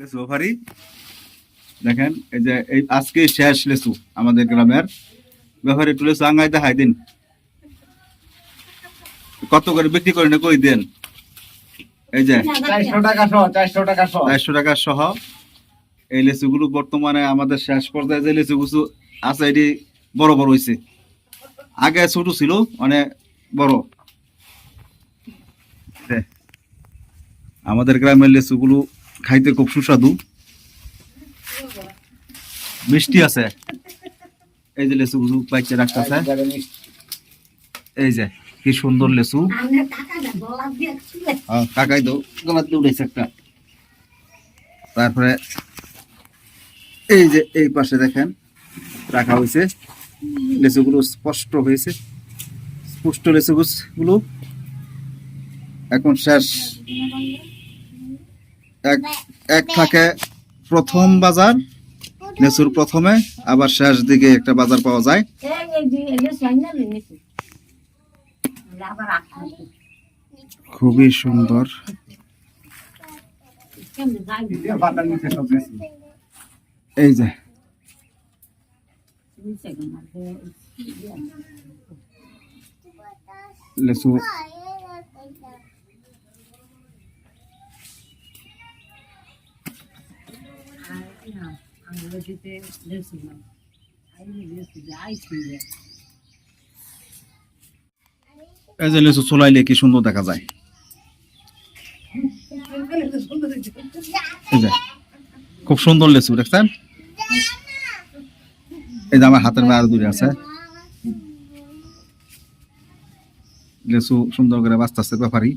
লেচু দেখেন এই যে এই আজকে শেষ লেচু আমাদের গ্রামের। ব্যাপারে একটু লেচু দেখাই দিন। কত করে বিক্রি করেন কই দেন? এই যে চারশো টাকা সহ চারশো টাকা এই লেচুগুলো বর্তমানে আমাদের শেষ পর্যায়ে যে লেচুগুলো আছে এটি বড় বড় হয়েছে আগে ছোট ছিল অনেক বড়। আমাদের গ্রামের লেচুগুলো খাইতে খুব সুস্বাদু। মিষ্টি আছে। এই যে লেচুগুলো পাইছে রাখতেছে। এই যে কি সুন্দর লেচু। আহ, কাকাই তো গলাতে উঠেছে একটা। তারপরে এই যে এই পাশে দেখেন রাখা হয়েছে লেচুগুলো স্পষ্ট হয়েছে স্পষ্ট লেচুগুলো। এখন শেষ। এক এক থাকে প্রথম বাজার লেচুর প্রথমে আবার শেষ দিকে একটা বাজার পাওয়া যায়। খুবই সুন্দর। এই যে। সব এই যে লেচু কি সুন্দর দেখা যায়। খুব সুন্দর লেচু, দেখছেন? এই যে আমার হাতের বাইরে দূরে আছে। লেচু সুন্দর করে বাঁচতেছে ব্যাপারী।